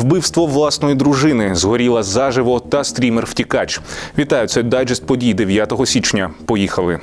Вбивство власної дружини згоріла заживо та стрімер втікач. Вітаю, це дайджест подій 9 січня. Поїхали.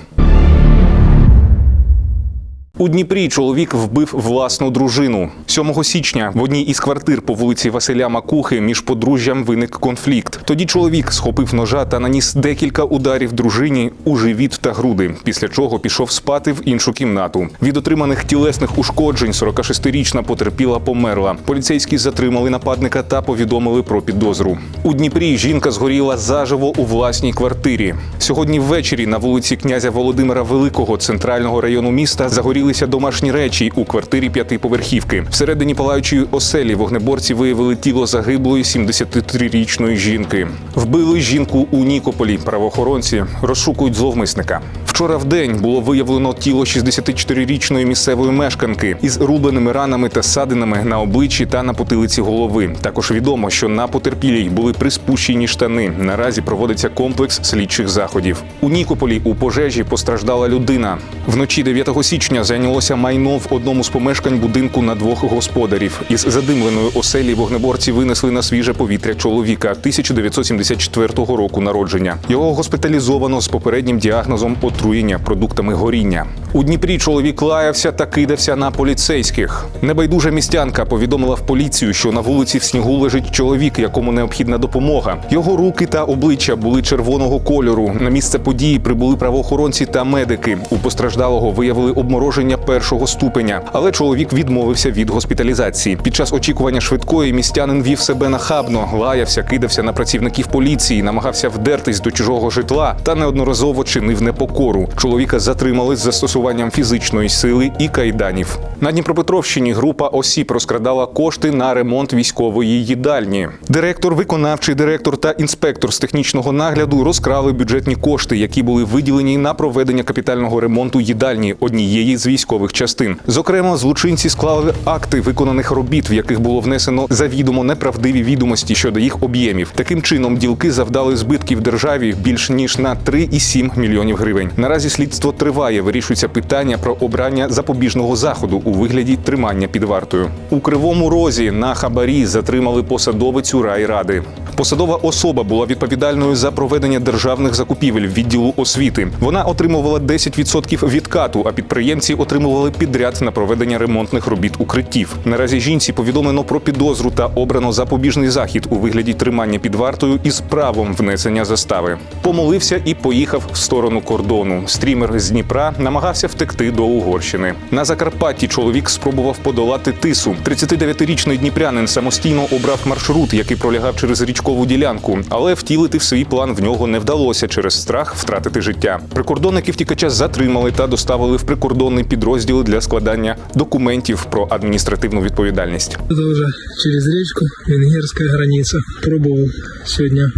У Дніпрі чоловік вбив власну дружину. 7 січня в одній із квартир по вулиці Василя Макухи між подружжям виник конфлікт. Тоді чоловік схопив ножа та наніс декілька ударів дружині у живіт та груди, після чого пішов спати в іншу кімнату. Від отриманих тілесних ушкоджень 46-річна потерпіла померла. Поліцейські затримали нападника та повідомили про підозру. У Дніпрі жінка згоріла заживо у власній квартирі. Сьогодні ввечері на вулиці князя Володимира Великого центрального району міста загорілися домашні речі у квартирі п'ятиповерхівки. Всередині палаючої оселі вогнеборці виявили тіло загиблої 73-річної жінки. Вбили жінку у Нікополі. Правоохоронці розшукують зловмисника. Вчора в день було виявлено тіло 64-річної місцевої мешканки із рубленими ранами та садинами на обличчі та на потилиці голови. Також відомо, що на потерпілій були приспущені штани. Наразі проводиться комплекс слідчих заходів. У Нікополі у пожежі постраждала людина. Вночі 9 січня зайнялося майно в одному з помешкань будинку на двох господарів. Із задимленої оселі вогнеборці винесли на свіже повітря чоловіка 1974 року народження. Його госпіталізовано з попереднім діагнозом отруєння продуктами горіння. У Дніпрі чоловік лаявся та кидався на поліцейських. Небайдужа містянка повідомила в поліцію, що на вулиці в снігу лежить чоловік, якому необхідна допомога. Його руки та обличчя були червоного кольору. На місце події прибули правоохоронці та медики. У постраждалого виявили обмороження першого ступеня, але чоловік відмовився від госпіталізації. Під час очікування швидкої містянин вів себе нахабно, лаявся, кидався на працівників поліції, намагався вдертись до чужого житла та неодноразово чинив непокору. Чоловіка затримали з застосуванням фізичної сили і кайданів. На Дніпропетровщині група осіб розкрадала кошти на ремонт військової їдальні. Директор, виконавчий директор та інспектор з технічного нагляду розкрали бюджетні кошти, які були виділені на проведення капітального ремонту їдальні однієї з військових частин. Зокрема, злочинці склали акти виконаних робіт, в яких було внесено завідомо неправдиві відомості щодо їх об'ємів. Таким чином, ділки завдали збитків державі більш ніж на 3,7 мільйонів гривень. Наразі слідство триває. Вирішується питання про обрання запобіжного заходу у вигляді тримання під вартою. У кривому розі на хабарі затримали посадовицю райради. Посадова особа була відповідальною за проведення державних закупівель відділу освіти. Вона отримувала 10% відкату, а підприємці отримували підряд на проведення ремонтних робіт укриттів. Наразі жінці повідомлено про підозру та обрано запобіжний захід у вигляді тримання під вартою із правом внесення застави. Помолився і поїхав в сторону кордону. Стрімер з Дніпра намагався втекти до Угорщини. На Закарпатті чоловік спробував подолати тису. 39-річний дніпрянин самостійно обрав маршрут, який пролягав через річкову ділянку, але втілити в свій план в нього не вдалося через страх втратити життя. Прикордонники втікача затримали та доставили в прикордонний підрозділ для складання документів про адміністративну відповідальність. Это уже через речку, венгерская граница. Пробовал сегодня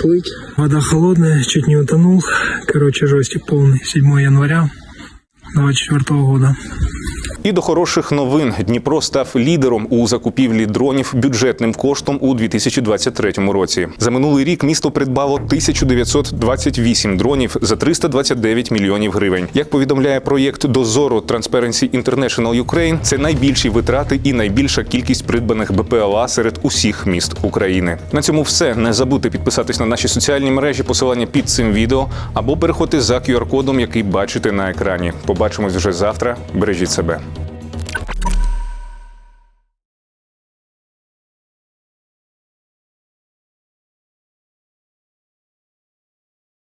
плыть. Вода холодная, чуть не утонул. Короче, жестик полный. 7 января 24 года. І до хороших новин Дніпро став лідером у закупівлі дронів бюджетним коштом у 2023 році. За минулий рік місто придбало 1928 дронів за 329 мільйонів гривень. Як повідомляє проєкт Дозору Transparency International Ukraine, це найбільші витрати і найбільша кількість придбаних БПЛА серед усіх міст України. На цьому все. Не забудьте підписатись на наші соціальні мережі, посилання під цим відео або переходьте за QR-кодом, який бачите на екрані. Побачимось вже завтра. Бережіть себе.